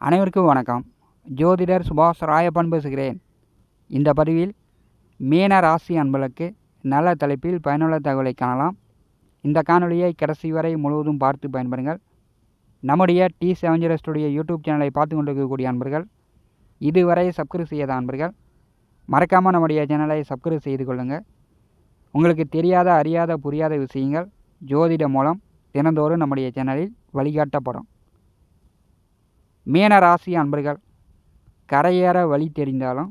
அனைவருக்கும் வணக்கம். ஜோதிடர் சுபாஷ் ராயப்பன் பேசுகிறேன். இந்த பதிவில் மீன ராசி அன்பர்களுக்கு நல்ல தலைப்பில் பயனுள்ள தகவலை காணலாம். இந்த காணொலியை கடைசி வரை முழுவதும் பார்த்து பயன்பெறுங்கள். நம்முடைய T seven zero studio YouTube சேனலை பார்த்து கொண்டிருக்கக்கூடிய அன்பர்கள் இதுவரை சப்ஸ்கிரைப் செய்யாத அன்பர்கள் மறக்காமல் நம்முடைய சேனலை சப்ஸ்கிரைப் செய்து கொள்ளுங்கள். உங்களுக்கு தெரியாத அறியாத புரியாத விஷயங்கள் ஜோதிட மூலம் தினந்தோறும் நம்முடைய சேனலில் வழிகாட்டப்படும். மீன ராசி அன்பர்கள் கரையேற வழி தெரிந்தாலும்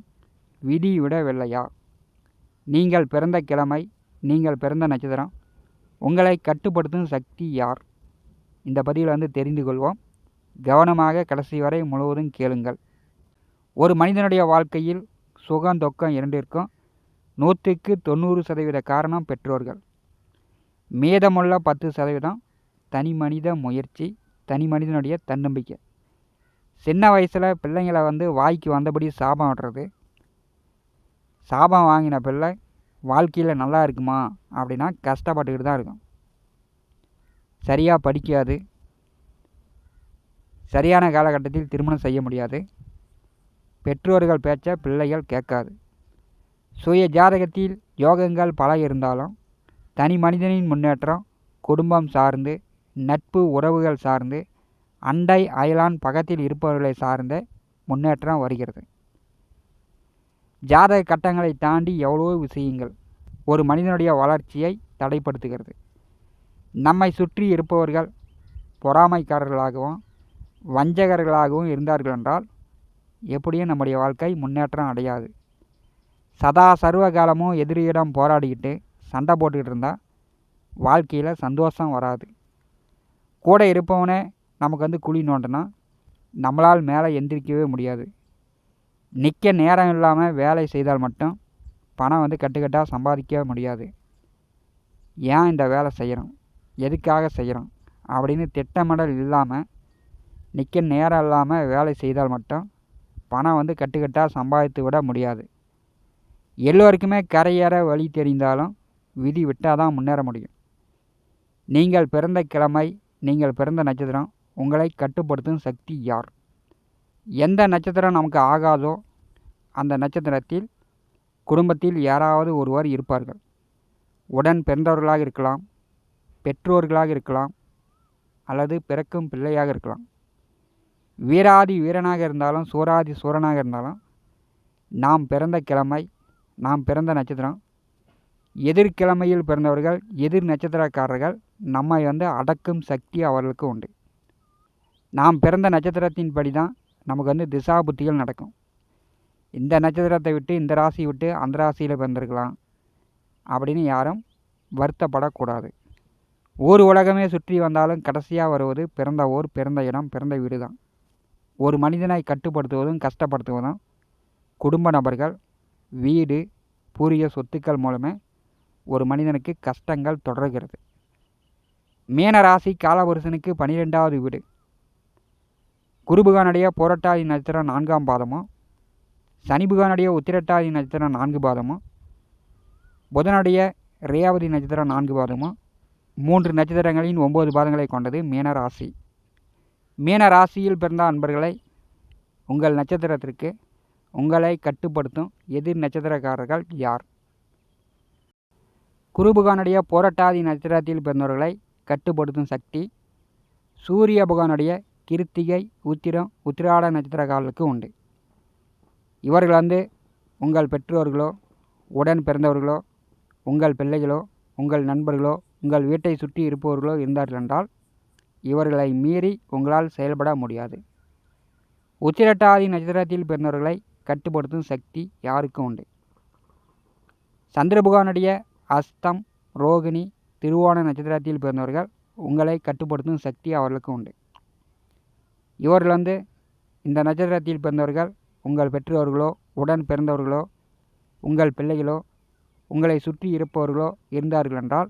விதி விடவில்லையா? நீங்கள் பிறந்த கிழமை நீங்கள் பிறந்த நட்சத்திரம் உங்களை கட்டுப்படுத்தும் சக்தி யார்? இந்த பதிவில் வந்து தெரிந்து கொள்வோம். கவனமாக கடைசி வரை முழுவதும் கேளுங்கள். ஒரு மனிதனுடைய வாழ்க்கையில் சுகம் தொக்கம் இரண்டிற்கும் நூற்றுக்கு தொண்ணூறு சதவீத காரணம் பெற்றோர்கள். மீதமுள்ள பத்து சதவீதம் தனி மனித முயற்சி தனி மனிதனுடைய தன்னம்பிக்கை. சின்ன வயசில் பிள்ளைங்களை வந்து வாய்க்கு வந்தபடி சாபம் விடுறது. சாபம் வாங்கின பிள்ளை வாழ்க்கையில் நல்லா இருக்குமா? அப்படின்னா கஷ்டப்பட்டுக்கிட்டு தான் இருக்கும். சரியாக படிக்காது. சரியான காலகட்டத்தில் திருமணம் செய்ய முடியாது. பெற்றோர்கள் பேச்ச பிள்ளைகள் கேட்காது. சுய ஜாதகத்தில் யோகங்கள் பல இருந்தாலும் தனி மனிதனின் முன்னேற்றம் குடும்பம் சார்ந்து நட்பு உறவுகள் சார்ந்து அண்டை அயலான் பக்கத்தில் இருப்பவர்களை சார்ந்த முன்னேற்றம் வருகிறது. ஜாதக கட்டங்களை தாண்டி எவ்வளவோ விஷயங்கள் ஒரு மனிதனுடைய வளர்ச்சியை தடைப்படுத்துகிறது. நம்மை சுற்றி இருப்பவர்கள் பொறாமைக்காரர்களாகவும் வஞ்சகர்களாகவும் இருந்தார்கள் என்றால் எப்படியும் நம்முடைய வாழ்க்கை முன்னேற்றம் அடையாது. சதா சர்வ காலமும் எதிரியிடம் போராடிக்கிட்டு சண்டை போட்டுக்கிட்டு இருந்தால் வாழ்க்கையில் சந்தோஷம் வராது. கூட இருப்பவனே நமக்கு வந்து குழி நோண்டினா நம்மளால் மேலே எந்திரிக்கவே முடியாது. நிற்க நேரம் இல்லாமல் வேலை செய்தால் மட்டும் பணம் வந்து கட்டுக்கட்டாக சம்பாதிக்க முடியாது. ஏன் இந்த வேலை செய்கிறோம் எதுக்காக செய்கிறோம் அப்படின்னு திட்டமிடல் இல்லாமல் நிற்க நேரம் இல்லாமல் வேலை செய்தால் மட்டும் பணம் வந்து கட்டுக்கட்டாக சம்பாதித்து விட முடியாது. எல்லோருக்குமே கரையேற வழி தெரிந்தாலும் விதி விட்டால் தான் முன்னேற முடியும். நீங்கள் பிறந்த கிழமை நீங்கள் பிறந்த நட்சத்திரம் உங்களை கட்டுப்படுத்தும் சக்தி யார்? எந்த நட்சத்திரம் நமக்கு ஆகாதோ அந்த நட்சத்திரத்தில் குடும்பத்தில் யாராவது ஒருவர் இருப்பார்கள். உடன் பிறந்தவர்களாக இருக்கலாம் பெற்றோர்களாக இருக்கலாம் அல்லது பிறக்கும் பிள்ளையாக இருக்கலாம். வீராதி வீரனாக இருந்தாலும் சூராதி சூரனாக இருந்தாலும் நாம் பிறந்த கிழமை நாம் பிறந்த நட்சத்திரம் எதிர்கிழமையில் பிறந்தவர்கள் எதிர் நட்சத்திரக்காரர்கள் நம்மை வந்து அடக்கும் சக்தி அவர்களுக்கு உண்டு. நாம் பிறந்த நட்சத்திரத்தின் படி தான் நமக்கு வந்து திசா புத்திகள் நடக்கும். இந்த நட்சத்திரத்தை விட்டு இந்த ராசி விட்டு அந்த ராசியில் பிறந்திருக்கலாம். அப்படின்னு யாரும் வருத்தப்படக்கூடாது. ஒரு உலகமே சுற்றி வந்தாலும் கடைசியாக வருவது பிறந்த ஊர் பிறந்த இடம் பிறந்த வீடு தான். ஒரு மனிதனை கட்டுப்படுத்துவதும் கஷ்டப்படுத்துவதும் குடும்ப நபர்கள் வீடு பூரிய சொத்துக்கள் மூலமே ஒரு மனிதனுக்கு கஷ்டங்கள் தொடர்கிறது. மீன ராசி காலபுருஷனுக்கு பனிரெண்டாவது வீடு. குருபுகானுடைய போரட்டாதி நட்சத்திரம் நான்காம் பாதமும் சனிபுகானுடைய உத்திரட்டாதி நட்சத்திரம் நான்கு பாதமும் புதனுடைய ரேவதி நட்சத்திரம் நான்கு பாதமும் மூன்று நட்சத்திரங்களின் ஒம்பது பாதங்களை கொண்டது மீன ராசி. மீன ராசியில் பிறந்த அன்பர்களை உங்கள் நட்சத்திரத்திற்கு உங்களை கட்டுப்படுத்தும் எதிர் நட்சத்திரக்காரர்கள் யார்? குருபுகானுடைய போரட்டாதி நட்சத்திரத்தில் பிறந்தவர்களை கட்டுப்படுத்தும் சக்தி சூரிய புகானுடைய கிருத்திகை உத்திரம் உத்திராட நட்சத்திரக்காரர்களுக்கு உண்டு. இவர்கள் வந்து உங்கள் பெற்றோர்களோ உடன் பிறந்தவர்களோ உங்கள் பிள்ளைகளோ உங்கள் நண்பர்களோ உங்கள் வீட்டை சுற்றி இருப்பவர்களோ இருந்தார்கள் என்றால் இவர்களை மீறி உங்களால் செயல்பட முடியாது. உத்திரட்டாதி நட்சத்திரத்தில் பிறந்தவர்களை கட்டுப்படுத்தும் சக்தி யாருக்கும் உண்டு? சந்திரபுகானுடைய அஸ்தம் ரோகிணி திருவோண நட்சத்திரத்தில் பிறந்தவர்கள் உங்களை கட்டுப்படுத்தும் சக்தி அவர்களுக்கு உண்டு. இவர்கள் வந்து இந்த நட்சத்திரத்தில் பிறந்தவர்கள் உங்கள் பெற்றோர்களோ உடன் பிறந்தவர்களோ உங்கள் பிள்ளைகளோ உங்களை சுற்றி இருப்பவர்களோ இருந்தார்கள் என்றால்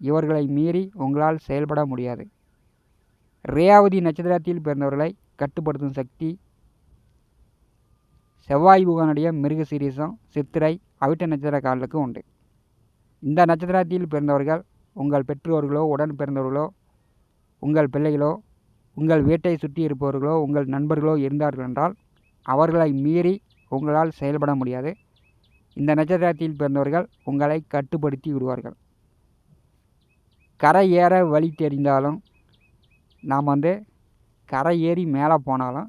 இவர்களை மீறி உங்களால் செயல்பட முடியாது. ரேவதி நட்சத்திரத்தில் பிறந்தவர்களை கட்டுப்படுத்தும் சக்தி செவ்வாய் புகனுடைய மிருக சீரிசம் சித்திரை அவிட்ட நட்சத்திரக்காரர்களுக்கு உண்டு. இந்த நட்சத்திரத்தில் பிறந்தவர்கள் உங்கள் பெற்றோர்களோ உடன் பிறந்தவர்களோ உங்கள் பிள்ளைகளோ உங்கள் வீட்டை சுற்றி இருப்பவர்களோ உங்கள் நண்பர்களோ இருந்தார்கள் என்றால் அவர்களை மீறி உங்களால் செயல்பட முடியாது. இந்த நட்சத்திரத்தில் பிறந்தவர்கள் உங்களை கட்டுப்படுத்தி விடுவார்கள். கரை ஏற வழி தெரிந்தாலும் நாம் வந்து கரை ஏறி மேலே போனாலும்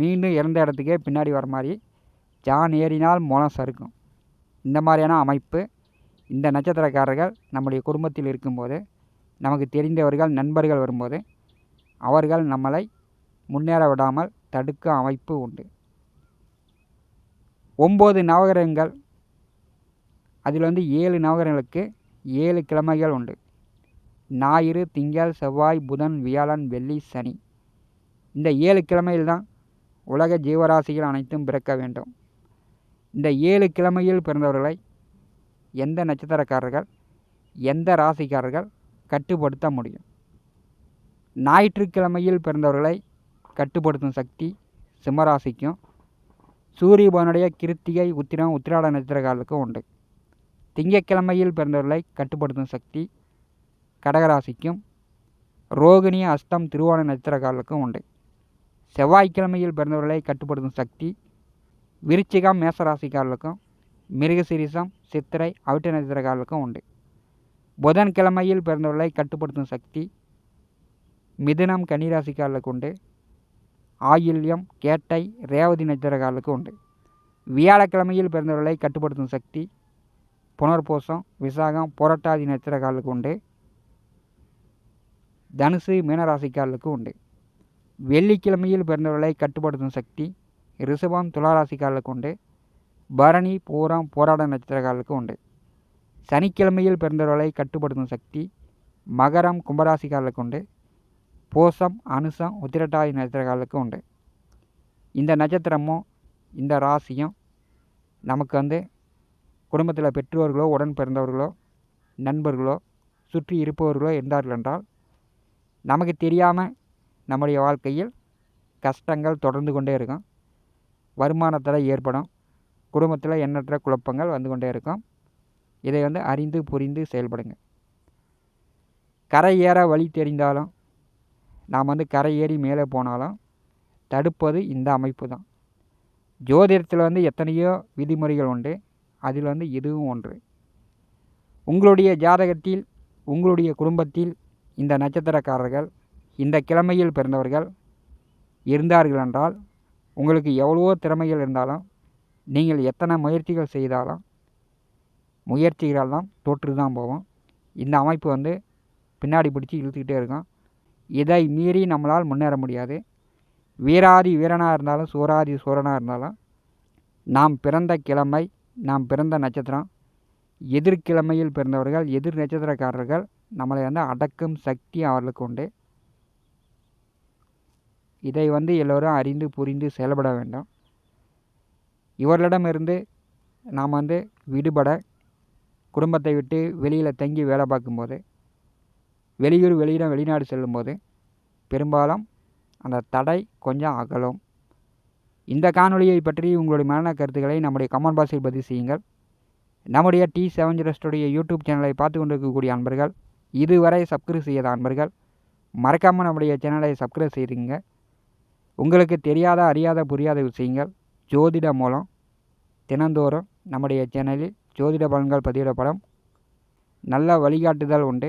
மீண்டும் இறந்த இடத்துக்கே பின்னாடி வர மாதிரி ஜான் ஏறினால் மூலம் சறுக்கும். இந்த மாதிரியான அமைப்பு இந்த நட்சத்திரக்காரர்கள் நம்முடைய குடும்பத்தில் இருக்கும்போது நமக்கு தெரிந்தவர்கள் நண்பர்கள் வரும்போது அவர்கள் நம்மளை முன்னேற விடாமல் தடுக்க அமைப்பு உண்டு. ஒம்பது நவகிரகங்கள். அதில் வந்து ஏழு நவகிரகங்களுக்கு ஏழு கிழமைகள் உண்டு. ஞாயிறு திங்கள் செவ்வாய் புதன் வியாழன் வெள்ளி சனி. இந்த ஏழு கிழமையில் தான் உலக ஜீவராசிகள் அனைத்தும் பிறக்க வேண்டும். இந்த ஏழு கிழமையில் பிறந்தவர்களை எந்த நட்சத்திரக்காரர்கள் எந்த ராசிக்காரர்கள் கட்டுப்படுத்த முடியும்? ஞாயிற்றுக்கிழமையில் பிறந்தவர்களை கட்டுப்படுத்தும் சக்தி சிம்மராசிக்கும் சூரிய பவனுடைய கிருத்திகை உத்திரம் உத்திராட நட்சத்திரக்காரர்களுக்கும் உண்டு. திங்கட்கிழமையில் பிறந்தவர்களை கட்டுப்படுத்தும் சக்தி கடகராசிக்கும் ரோகிணி அஸ்தம் திருவோண நட்சத்திரக்காரர்களுக்கும் உண்டு. செவ்வாய்க்கிழமையில் பிறந்தவர்களை கட்டுப்படுத்தும் சக்தி விருச்சிகம் மேசராசிக்காரர்களுக்கும் மிருகசிரிசம் சித்திரை அவிட்ட நட்சத்திரக்காரர்களுக்கும் உண்டு. புதன்கிழமையில் பிறந்தவர்களை கட்டுப்படுத்தும் சக்தி மிதுனம் கன்னிராசிக்காரர்களுக்கு உண்டு. ஆயில்யம் கேட்டை ரேவதி நட்சத்திரக்காரர்களுக்கு உண்டு. வியாழக்கிழமையில் பிறந்தவர்களை கட்டுப்படுத்தும் சக்தி புனர்பூசம் விசாகம் புரட்டாதி நட்சத்திரக்காரர்களுக்கு உண்டு. தனுசு மீனராசிக்காரர்களுக்கு உண்டு. வெள்ளிக்கிழமையில் பிறந்தவர்களை கட்டுப்படுத்தும் சக்தி ரிஷபம் துளாராசிக்காரர்களுக்கு உண்டு. பரணி பூரம் போராட நட்சத்திரக்காரர்களுக்கு உண்டு. சனிக்கிழமையில் பிறந்தவர்களை கட்டுப்படுத்தும் சக்தி மகரம் கும்பராசிக்காரர்களுக்கு உண்டு. பூசம் அனுசம் உத்திரட்டாதி நட்சத்திரக்காரர்களுக்கு உண்டு. இந்த நட்சத்திரமும் இந்த ராசியும் நமக்கு வந்து குடும்பத்தில் பெற்றோர்களோ உடன் பிறந்தவர்களோ நண்பர்களோ சுற்றி இருப்பவர்களோ இருந்தார்கள் என்றால் நமக்கு தெரியாமல் நம்முடைய வாழ்க்கையில் கஷ்டங்கள் தொடர்ந்து கொண்டே இருக்கும். வருமானத்தில் ஏற்படும். குடும்பத்தில் எண்ணற்ற குழப்பங்கள் வந்து கொண்டே இருக்கும். இதை வந்து அறிந்து புரிந்து செயல்படுங்க. கரை ஏற வழி தெரிந்தாலும் நாம் வந்து கரை ஏறி மேலே போனாலும் தடுப்பது இந்த அமைப்பு தான். ஜோதிடத்தில் வந்து எத்தனையோ விதிமுறைகள் உண்டு. அதில் வந்து இதுவும் ஒன்று. உங்களுடைய ஜாதகத்தில் உங்களுடைய குடும்பத்தில் இந்த நட்சத்திரக்காரர்கள் இந்த கிழமையில் பிறந்தவர்கள் இருந்தார்கள் என்றால் உங்களுக்கு எவ்வளவோ திறமைகள் இருந்தாலும் நீங்கள் எத்தனை முயற்சிகள் செய்தாலும் முயற்சிகளெல்லாம் தோற்று தான் போகும். இந்த அமைப்பு வந்து பின்னாடி பிடிச்சி இழுத்துக்கிட்டே இருக்கும். இதை மீறி நம்மளால் முன்னேற முடியாது. வீராதி வீரனாக இருந்தாலும் சூராதி சூரனாக இருந்தாலும் நாம் பிறந்த கிழமை நாம் பிறந்த நட்சத்திரம் எதிர்கிழமையில் பிறந்தவர்கள் எதிர் நட்சத்திரக்காரர்கள் நம்மளை வந்து அடக்கும் சக்தி அவர்களுக்கு உண்டு. இதை வந்து எல்லோரும் அறிந்து புரிந்து செயல்பட வேண்டும். இவர்களிடமிருந்து நாம் வந்து விடுபட குடும்பத்தை விட்டு வெளியில் தங்கி வேலை பார்க்கும்போது வெளியூர் வெளியிடம் வெளிநாடு செல்லும்போது பெரும்பாலும் அந்த தடை கொஞ்சம் அகலும். இந்த காணொலியை பற்றி உங்களுடைய மரண கருத்துக்களை நம்முடைய கமெண்ட் பாக்ஸில் பதிவு செய்யுங்கள். நம்முடைய டி செவன் ஜீரோஸ்டுடைய யூடியூப் சேனலை பார்த்து கொண்டிருக்கக்கூடிய அன்பர்கள் இதுவரை சப்ஸ்கிரைப் செய்யாத அன்பர்கள் மறக்காமல் நம்முடைய சேனலை சப்ஸ்கிரைப் செய்துங்க உங்களுக்கு தெரியாத அறியாத புரியாத விஷயங்கள் ஜோதிட மூலம் தினந்தோறும் நம்முடைய சேனலில் ஜோதிட பலன்கள் பதிவிடப்படும். நல்ல வழிகாட்டுதல் உண்டு.